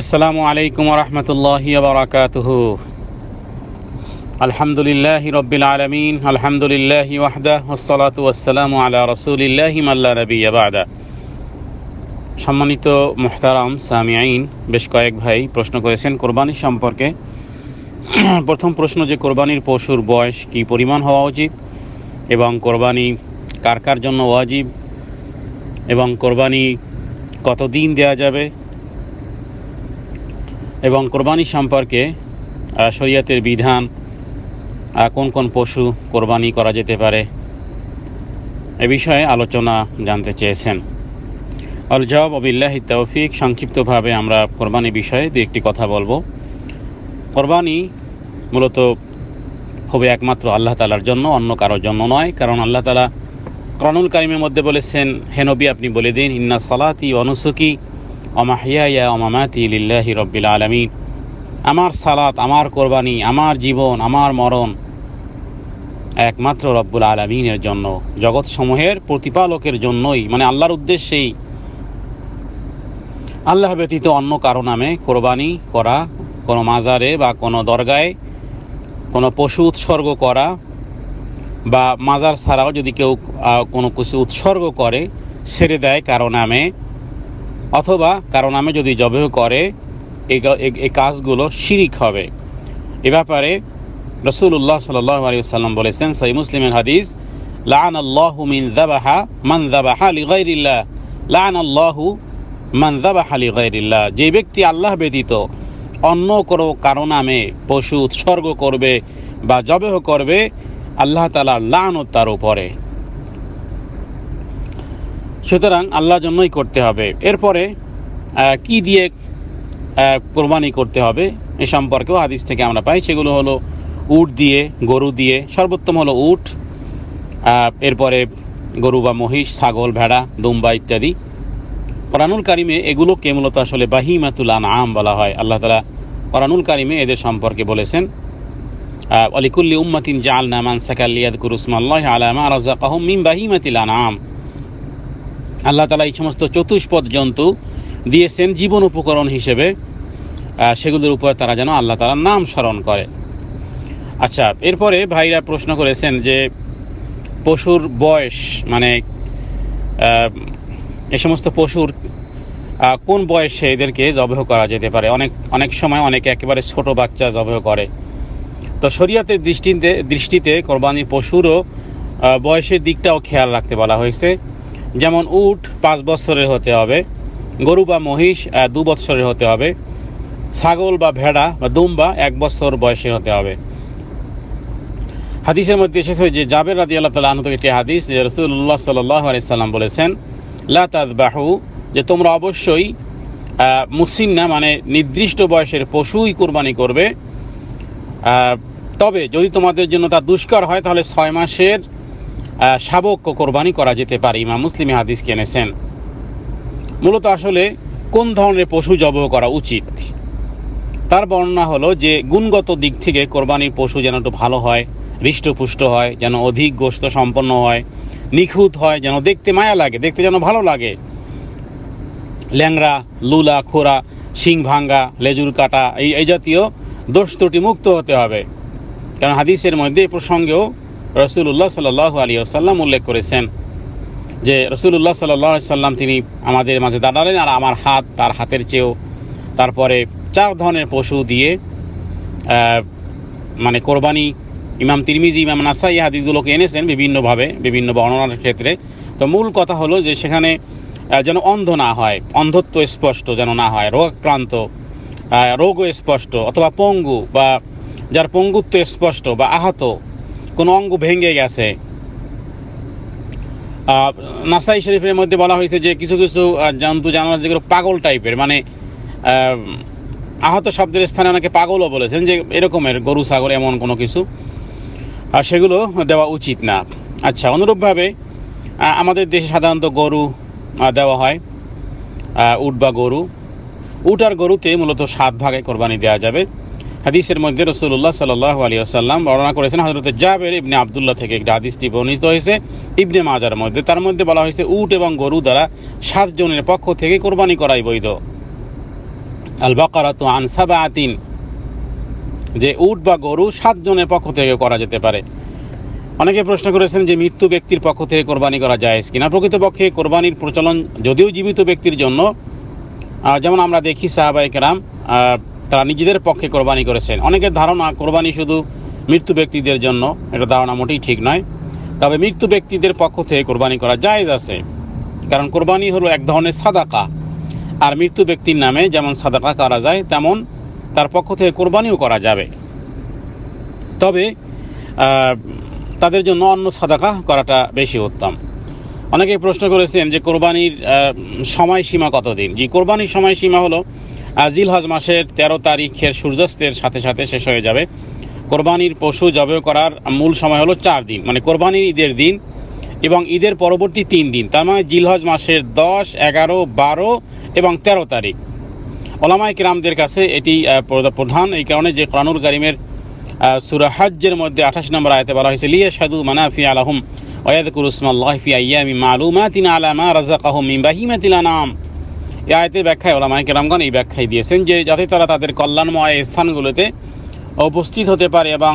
আসসালামু আলাইকুম রহমতুল্লাহি বারাকাতুহু। আলহামদুলিল্লাহ রব্বিল আলমিন, আলহামদুলিল্লাহ ওয়াহদা ওসলাতু ওয়াসালামু আলা রসুলিল্লাহি মাল্লা নবী আবাদা সম্মানিত মোহতারাম সামিয়াইন বেশ কয়েক ভাই প্রশ্ন করেছেন কোরবানি সম্পর্কে। প্রথম প্রশ্ন যে কোরবানির পশুর বয়স কি পরিমাণ হওয়া উচিত? এবং কোরবানি কার কার জন্য ওয়াজিব? এবং কোরবানি কতদিন দেয়া যাবে? এবং কোরবানি সম্পর্কে শরীয়তের বিধান কোন কোন পশু কোরবানি করা যেতে পারে, এ বিষয়ে আলোচনা জানতে চেয়েছেন। আল জবাব অবিল্লাহি তৌফিক, সংক্ষিপ্তভাবে আমরা কোরবানি বিষয়ে দু একটি কথা বলব। কোরবানি মূলত হবে একমাত্র আল্লাহ তালার জন্য, অন্য কারোর জন্য নয়, কারণ আল্লাহ তালা করণুল কারিমের মধ্যে বলেছেন হেনবি আপনি বলে দিন, ইন্না সালাতি অনুসুকি অমাহিয়া অমামাতি লিল্লাহি রব্বিল আলমিন। আমার সালাত, আমার কোরবানি, আমার জীবন, আমার মরণ একমাত্র রব্বুল আলমিনের জন্য। জগৎসমূহের প্রতিপালকের জন্যই মানে আল্লাহর উদ্দেশ্যেই। আল্লাহ ব্যতীত অন্য কারও নামে কোরবানি করা, কোনো মাজারে বা কোনো দরগায় কোনো পশু উৎসর্গ করা বা মাজার ছাড়াও যদি কেউ কোনো কিছু উৎসর্গ করে, ছেড়ে দেয় কারও নামে অথবা কারও নামে যদি জবেহ করে, এই কাজগুলো শিরিক হবে। এ ব্যাপারে রসুল্লাহ সাল্লাহ আলী সাল্লাম বলেছেন সই মুসলিমের হাদিস লান আল্লাহু মিন দাবাহা মান দাবাহা লিগাইরিল্লাহ। লান আল্লাহু মান দাবাহা লিগাইরিল্লাহ। যে ব্যক্তি আল্লাহ ব্যতীত অন্য কোনো কারও নামে পশু উৎসর্গ করবে বা জবেহ করবে, আল্লাহ তালার লানত তার উপরে। সুতরাং আল্লাহর জন্যই করতে হবে। এরপরে কি দিয়ে কোরবানি করতে হবে এ সম্পর্কেও হাদিস থেকে আমরা পাই। সেগুলো হলো উট দিয়ে, গরু দিয়ে, সর্বোত্তম হলো উট এরপরে গরু বা মহিষ, ছাগল, ভেড়া, দুম্বা ইত্যাদি। কোরআনুল কারিমে এগুলোকে মূলত আসলে বাহিমাতুল আম বলা হয়। আল্লাহ তালা কোরআনুল কারিমে এদের সম্পর্কে বলেছেন অলিকুল্লি উম্মাতিন জাল নামান সাকাল্লিয়াদ কুরুসমাল্লাহ আলামা রাজাকাহুম মিম বাহিমাতিল আম আল্লাহ তালা এই সমস্ত চতুষ্পদ জন্তু দিয়েছেন জীবন উপকরণ হিসেবে সেগুলোর উপর তারা যেন আল্লাহ তালার নাম স্মরণ করে। আচ্ছা এরপরে ভাইরা প্রশ্ন করেছেন যে পশুর বয়স মানে এ সমস্ত পশুর কোন বয়সে এদেরকে জবেহ করা যেতে পারে? অনেক অনেক সময় অনেকে একেবারে ছোট বাচ্চা জবেহ করে। তো শরীয়তের দৃষ্টিতে দৃষ্টিতে কোরবানির পশুরও বয়সের দিকটাও খেয়াল রাখতে বলা হয়েছে। যেমন উট পাঁচ বছরের হতে হবে, গরু বা মহিষ দু বছরের হতে হবে, ছাগল বা ভেড়া বা দুম্বা এক বছর বয়সের হতে হবে। হাদিসের মধ্যে এসেছে যে জাবের রাদি আল্লাহ তালা আহত একটি হাদিস যে রসুল্লাহ সাল্লাহ আলাইসাল্লাম বলেছেন, লা তাদবাহু যে তোমরা অবশ্যই মুসিন্না মানে নির্দিষ্ট বয়সের পশুই কোরবানি করবে। তবে যদি তোমাদের জন্য তা দুষ্কর হয়, তাহলে ছয় মাসের শাবক কোরবানি করা যেতে পারে, ইমাম মুসলিম হাদিস কিনেছেন। মূলত আসলে কোন ধরনের পশু জব করা উচিত? তার বর্ণনা হলো যে, গুণগত দিক থেকে কোরবানির পশু যেন একটু ভালো হয়, হৃষ্টপুষ্ট হয়, যেন অধিক গোস্ত সম্পন্ন হয়, নিখুঁত হয়, যেন দেখতে মায়া লাগে, দেখতে যেন ভালো লাগে। ল্যাংরা লুলা, খোরা, শিং ভাঙ্গা, লেজুর কাটা, এই এই জাতীয় দোষ ত্রুটি মুক্ত হতে হবে। কারণ হাদিসের মধ্যে এই প্রসঙ্গেও রসুল্লাহ সাল আলী আসাল্লাম উল্লেখ করেছেন যে রসুল্লাহ সাল্লাহ সাল্লাম তিনি আমাদের মাঝে দাঁড়ালেন আর আমার হাত তার হাতের চেয়েও তারপরে চার ধরনের পশু দিয়ে মানে কোরবানি ইমাম তিরমিজি, ইমাম নাসা এই হাদিসগুলোকে এনেছেন বিভিন্নভাবে, বিভিন্ন বর্ণনার ক্ষেত্রে। তো মূল কথা হলো যে সেখানে যেন অন্ধ না হয়, অন্ধত্ব স্পষ্ট যেন না হয়, রোগাক্রান্ত রোগও স্পষ্ট, অথবা পঙ্গু বা যার পঙ্গুত্ব স্পষ্ট বা আহত কোনো অঙ্গ ভেঙে গেছে। নাসাই শরীফের মধ্যে বলা হয়েছে যে কিছু কিছু জন্তু জানোয়ার যেগুলো পাগল টাইপের মানে আহত শব্দের স্থানে অনেকে পাগলও বলেছেন যে এরকমের গরু, ছাগল, এমন কোনো কিছু। আর সেগুলো দেওয়া উচিত না। আচ্ছা অনুরূপভাবে আমাদের দেশে সাধারণত গরু দেওয়া হয়। উট বা গরু। উট আর গরুতে মূলত সাত ভাগে কোরবানি দেওয়া যাবে। হাদিসের মধ্যে রসুল্লাহ সাল্লাহ আলী আসাল্লাম বর্ণনা করেছেন হজরত জাবের ইবনে আবদুল্লাহ থেকে একটি হাদিসটি বর্ণিত হয়েছে, ইবনে মাজার মধ্যে। তার মধ্যে বলা হয়েছে, উট এবং গরু দ্বারা সাতজনের পক্ষ থেকে কোরবানি করাই বৈধ। আল বাকারাতু আন সাবাতিন যে উট বা গরু সাতজনের পক্ষ থেকে করা যেতে পারে। অনেকে প্রশ্ন করেছেন যে মৃত্যু ব্যক্তির পক্ষ থেকে কোরবানি করা যায় কিনা? প্রকৃতপক্ষে কোরবানির প্রচলন যদিও জীবিত ব্যক্তির জন্য যেমন আমরা দেখি সাহাবাই কেরাম তারা নিজেদের পক্ষে কোরবানি করেছেন। অনেকের ধারণা, কোরবানি শুধু মৃত্যু ব্যক্তিদের জন্য, এটা ধারণা মোটেই ঠিক নয়। তবে মৃত্যু ব্যক্তিদের পক্ষ থেকে কোরবানি করা জায়েজ আছে। কারণ কোরবানি হলো এক ধরনের সাদাকা। আর মৃত্যু ব্যক্তির নামে যেমন সাদাকা করা যায়, তেমন তার পক্ষ থেকে কোরবানিও করা যাবে। তবে তাদের জন্য অন্য সাদাকা করাটা বেশি উত্তম। অনেকে প্রশ্ন করেছেন যে কোরবানির সময়সীমা কতদিন? জি, কোরবানির সময়সীমা হলো আহ, জিলহজ মাসের তেরো তারিখের সূর্যাস্তের সাথে সাথে শেষ হয়ে যাবে। কোরবানির পশু জবে করার মূল সময় হলো চার দিন মানে কোরবানির ঈদের দিন এবং ঈদের পরবর্তী তিন দিন তার মানে জিলহজ মাসের দশ এগারো বারো এবং তেরো তারিখ। ওলামাই কিরামদের কাছে এটি প্রধান এই কারণে যে কোরআনুল কারিমের সুরা হাজ্জের মধ্যে আঠাশ নম্বর আয়তে বলা হয়েছে লিয়া সাদু মানাফি আলাহুম ওয়াদকুর উসমাল্লাহ ফি আইয়ামি মালুমাতিন আলা মা রাযাকাহুম মিন বাহিমাতিল আনাম এই আয়াতের ব্যাখ্যায় ওলামাই কেরামগণ এই ব্যাখ্যায় দিয়েছেন যে যাতে তারা তাদের কল্যাণময় স্থানগুলোতে উপস্থিত হতে পারে এবং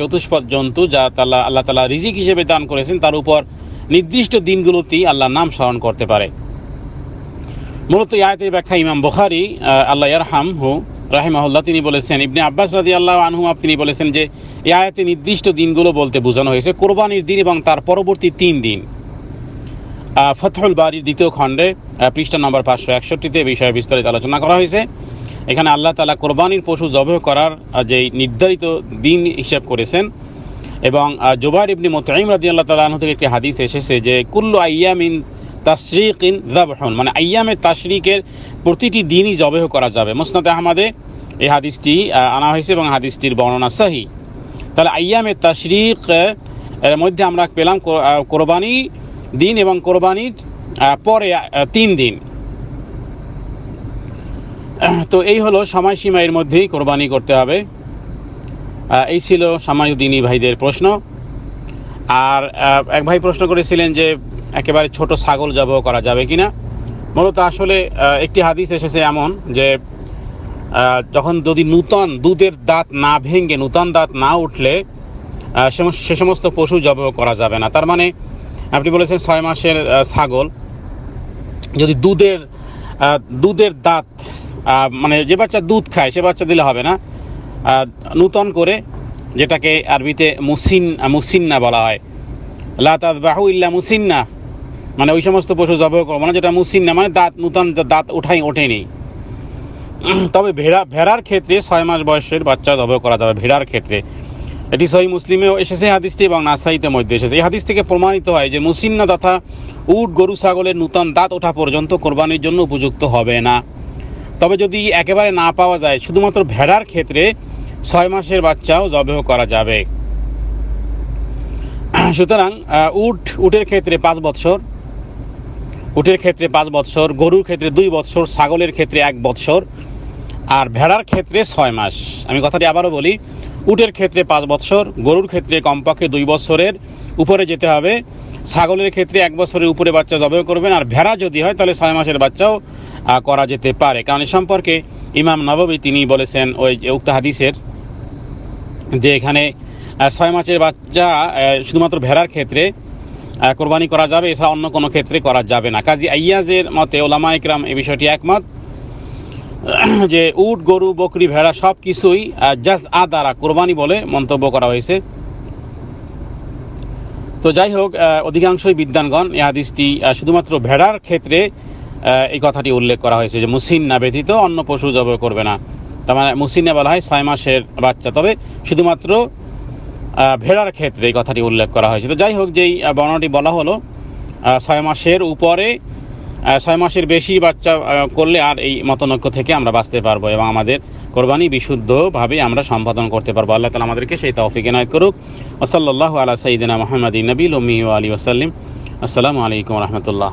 চতুষ্পদ জন্তু যা তাল্লা আল্লাহ তালা রিজিক হিসেবে দান করেছেন, তার উপর নির্দিষ্ট দিনগুলোতেই আল্লাহর নাম স্মরণ করতে পারে। মূলত এই আয়াতের ব্যাখ্যা ইমাম বুখারি আল্লাহ ইয়ারহাম হু রাহিমাহুল্লাহ, তিনি বলেছেন, ইবনে আব্বাস রাদি আল্লাহ আনহু, তিনি বলেছেন যে, এই আয়াতে নির্দিষ্ট দিনগুলো বলতে বোঝানো হয়েছে, কোরবানির দিন এবং তার পরবর্তী তিন দিন। ফতহুল বাড়ির দ্বিতীয় খণ্ডে পৃষ্ঠা নম্বর পাঁচশো একষট্টিতে বিষয়ে বিস্তারিত আলোচনা করা হয়েছে। এখানে আল্লাহ তালা কোরবানির পশু জবাই করার যে নির্ধারিত দিন হিসাব করেছেন এবং জুবাইর ইবনি মোতাইম রাদি আল্লাহ তালা থেকে একটি হাদিস এসেছে যে, কুল্লু আইয়ামিন তাশরিকিন জাবহন মানে আইয়ামে তাশরিকের প্রতিটি দিনই জবেহ করা যাবে। মোসনাদ আহমদে এই হাদিসটি আনা হয়েছে এবং হাদিসটির বর্ণনা সাহি। তাহলে আইয়ামে তাশরিক, এর মধ্যে আমরা পেলাম কোরবানি দিন এবং কোরবানির পরে তিন দিন। তো এই হলো সময়সীমা এর মধ্যেই কোরবানি করতে হবে। এই ছিল সামায়ুদ্দিনী ভাইদের প্রশ্ন। আর এক ভাই প্রশ্ন করেছিলেন যে একেবারে ছোট ছাগল জবাই করা যাবে কিনা। মূলত আসলে একটি হাদিস এসেছে এমন যে যখন যদি নূতন দুধের দাঁত না ভেঙে, নূতন দাঁত না উঠলে সে সমস্ত পশু জবাই করা যাবে না। তার মানে আপনি বলেছেন ছয় মাসের ছাগল। যদি দুধের দুধের দাঁত মানে যে বাচ্চা দুধ খায়, সে বাচ্চা দিলে হবে না। নূতন করে যেটাকে আরবিতে মুসিন মুসিন্না বলা হয়। লা তাযবাহু ইল্লা মুসিন্না। মানে ওই সমস্ত পশু জবাই করব না যেটা মুসিন্না মানে দাঁত, নূতন দাঁত ওঠাই ওঠেনি। তবে ভেড়া, ভেড়ার ক্ষেত্রে ছয় মাস বয়সের বাচ্চা জবাই করা যাবে, ভেড়ার ক্ষেত্রে। এটি সহি মুসলিমেও এসেছে হাদিসটি এবং নাসাইতে মধ্যে এসেছে। এই হাদিস থেকে প্রমাণিত হয় যে মুসিন্না তথা উট, গরু, ছাগলের নূতন দাঁত ওঠা পর্যন্ত কোরবানির জন্য উপযুক্ত হবে না। তবে যদি একেবারে না পাওয়া যায়, শুধুমাত্র ভেড়ার ক্ষেত্রে ছয় মাসের বাচ্চাও জবেহ করা যাবে। সুতরাং উট, উটের ক্ষেত্রে পাঁচ বৎসর, উটের ক্ষেত্রে পাঁচ বৎসর, গরুর ক্ষেত্রে দুই বৎসর, ছাগলের ক্ষেত্রে এক বৎসর, আর ভেড়ার ক্ষেত্রে ছয় মাস। আমি কথাটি আবারও বলি উটের ক্ষেত্রে পাঁচ বৎসর, গরুর ক্ষেত্রে কমপক্ষে দুই বছরের উপরে যেতে হবে। ছাগলের ক্ষেত্রে এক বছরের উপরে বাচ্চা জবাই করবেন, আর ভেড়া যদি হয় তাহলে ছয় মাসের বাচ্চাও করা যেতে পারে। কারণ এ সম্পর্কে ইমাম নববী তিনি বলেছেন ওই উক্ত হাদিসের যে এখানে ছয় মাসের বাচ্চা শুধুমাত্র ভেড়ার ক্ষেত্রে কোরবানি করা যাবে, এছাড়া অন্য কোনো ক্ষেত্রে করা যাবে না। কাজী আইয়াজের মতে ওলামা ইকরাম এই বিষয়টি একমত। যে উট, গরু, বকরি, ভেড়া সব কিছুই জাজ আ দ্বারা কোরবানি বলে মন্তব্য করা হয়েছে। তো যাই হোক অধিকাংশই বিদ্যানগণ এই শুধুমাত্র ভেড়ার ক্ষেত্রে এই কথাটি উল্লেখ করা হয়েছে যে মুসিন্না ব্যতীত অন্য পশু জবাই করবে না। তার মানে মুসিন্না বলা হয় ছয় মাসের বাচ্চা। তবে শুধুমাত্র ভেড়ার ক্ষেত্রে এই কথাটি উল্লেখ করা হয়েছে। তো যাই হোক, যেই বর্ণনাটি বলা হলো ছয় মাসের উপরে ছয় মাসের বেশি বাচ্চা করলে আর এই মতনৈক্য থেকে আমরা বাঁচতে পারব এবং আমাদের কোরবানি বিশুদ্ধভাবে আমরা সম্পাদন করতে পারব। আল্লাহ তালা আমাদেরকে সেই তৌফিক এনায়ত করুক। ওসল্লাহ আলা সঈদিনা মোহাম্মদ নবীল ওমি আলী ওসাল্লিম আসসালামু আলাইকুম রহমতুল্লাহ।